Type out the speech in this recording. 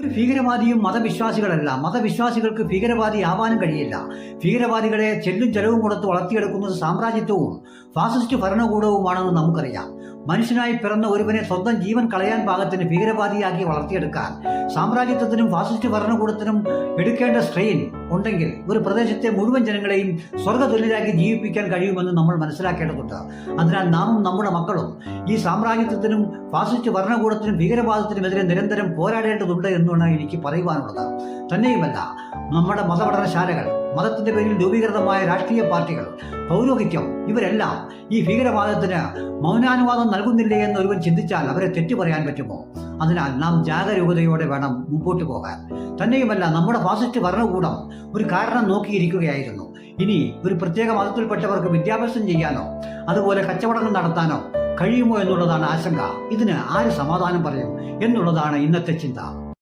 ഒരു ഭീകരവാദിയും മതവിശ്വാസികളല്ല. മതവിശ്വാസികൾക്ക് ഭീകരവാദി ആവാനും കഴിയില്ല. ഭീകരവാദികളെ ചെല്ലും ചെലവും കൊടുത്ത് വളർത്തിയെടുക്കുന്നത് സാമ്രാജ്യത്വവും ഫാസിസ്റ്റ് ഭരണകൂടവുമാണെന്ന് നമുക്കറിയാം. മനുഷ്യനായി പിറന്ന ഒരുവനെ സ്വന്തം ജീവൻ കളയാൻ പാകത്തിന് ഭീകരവാദിയാക്കി വളർത്തിയെടുക്കാൻ സാമ്രാജ്യത്വത്തിനും ഫാസിസ്റ്റ് ഭരണകൂടത്തിനും എടുക്കേണ്ട സ്ട്രെയിൻ ഉണ്ടെങ്കിൽ ഒരു പ്രദേശത്തെ മുഴുവൻ ജനങ്ങളെയും സ്വർഗതുല്യരാക്കി ജീവിപ്പിക്കാൻ കഴിയുമെന്ന് നമ്മൾ മനസ്സിലാക്കേണ്ടതുണ്ട്. അതിനാൽ നാമും നമ്മുടെ മക്കളും ഈ സാമ്രാജ്യത്വത്തിനും ഫാസിസ്റ്റ് ഭരണകൂടത്തിനും ഭീകരവാദത്തിനുമെതിരെ നിരന്തരം പോരാടേണ്ടതുണ്ട് എന്നാണ് എനിക്ക് പറയുവാനുള്ളത്. തന്നെയുമല്ല നമ്മുടെ മതപഠനശാലകൾ മതത്തിന്റെ പേരിൽ രൂപീകൃതമായ രാഷ്ട്രീയ പാർട്ടികൾ പൗരോഹിത്യം ഇവരെല്ലാം ഈ ഭീകരവാദത്തിന് മൗനാനുവാദം നൽകുന്നില്ലേ എന്ന് ഒരുവൻ ചിന്തിച്ചാൽ അവരെ തെറ്റു പറയാൻ പറ്റുമോ? അതിനാൽ നാം ജാഗരൂകതയോടെ വേണം മുമ്പോട്ട് പോകാൻ. തന്നെയുമല്ല നമ്മുടെ ഫാസിസ്റ്റ് ഭരണകൂടം ഒരു കാരണം നോക്കിയിരിക്കുകയായിരുന്നു. ഇനി ഒരു പ്രത്യേക മതത്തിൽപ്പെട്ടവർക്ക് വിദ്യാഭ്യാസം ചെയ്യാനോ അതുപോലെ കച്ചവടങ്ങൾ നടത്താനോ കഴിയുമോ എന്നുള്ളതാണ് ആശങ്ക. ഇതിന് ആര് സമാധാനം പറയും എന്നുള്ളതാണ് ഇന്നത്തെ ചിന്ത.